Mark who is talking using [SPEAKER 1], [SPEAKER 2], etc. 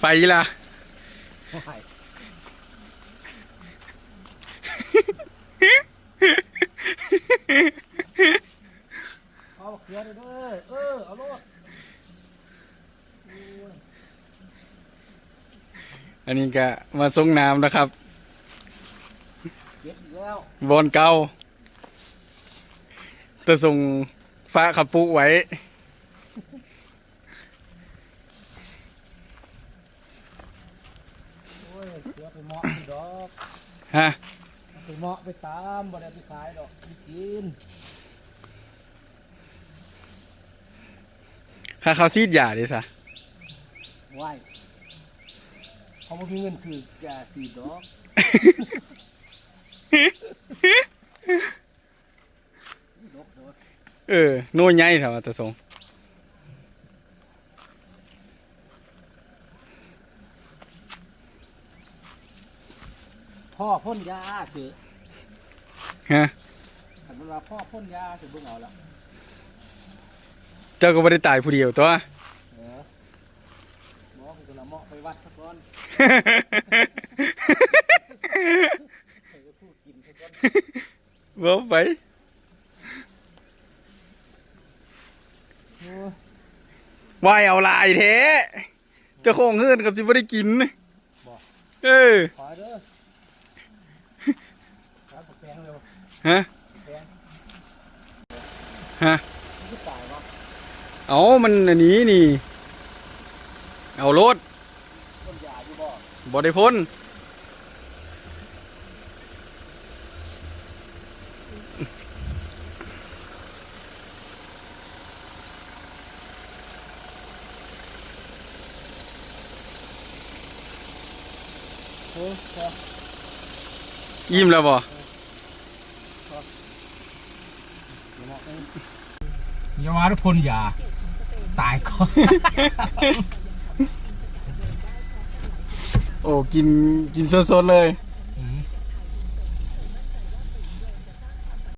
[SPEAKER 1] ไปละ
[SPEAKER 2] เอาเขือเด้อเออ เอาโลด
[SPEAKER 1] อันนี้ก็มาส่งน้ำนะครับ
[SPEAKER 2] เก็บอีกแล้ว
[SPEAKER 1] บอนเก่าจะส่งฟ้าขับปุไว้
[SPEAKER 2] โอ้ยเขือ ไปเหมาะที่ดอก
[SPEAKER 1] ฮะ
[SPEAKER 2] ไปเหมาะไปตามบ่ได้ไปขายดอกไปกิน
[SPEAKER 1] ค่าเขาวซีดยาดิสะ
[SPEAKER 2] ไหวเขาบ่มีเงินซื้อยาสีดอกดอกโดด
[SPEAKER 1] เออโน่นใหญ่เถอะจะส่ง
[SPEAKER 2] พ่อพ่นยาสิ
[SPEAKER 1] ฮะ
[SPEAKER 2] ถ้าเวลาพ่อพ่นยาสิเบิ่งเอาละ
[SPEAKER 1] เจ้าก็ไม่ได้ตายผู้เดียวตัว
[SPEAKER 2] เออหมอคือละเหมาะไปวัดซะก่อนใครจะพูดกินซะก่อน
[SPEAKER 1] บ่ไป
[SPEAKER 2] โอ้ย
[SPEAKER 1] วายเอาลายแท้เจ้าของเฮือนก็สิบ่ได้กินเออ
[SPEAKER 2] ขอเด้อครับแปลงเร็ว
[SPEAKER 1] ฮะ
[SPEAKER 2] แปลง
[SPEAKER 1] ฮะ
[SPEAKER 2] มันก็ตายวะ
[SPEAKER 1] เอามันอันนี้นี่ เอารถ
[SPEAKER 2] ต้นยาอยู่บ่
[SPEAKER 1] บ่ได้พ้น
[SPEAKER 2] โอ้ยพอ
[SPEAKER 1] ยิ้มแล้วบ่
[SPEAKER 2] อย่าวาทุกคนอย่า ตายก่อน
[SPEAKER 1] โอ้กินกินสดๆเลย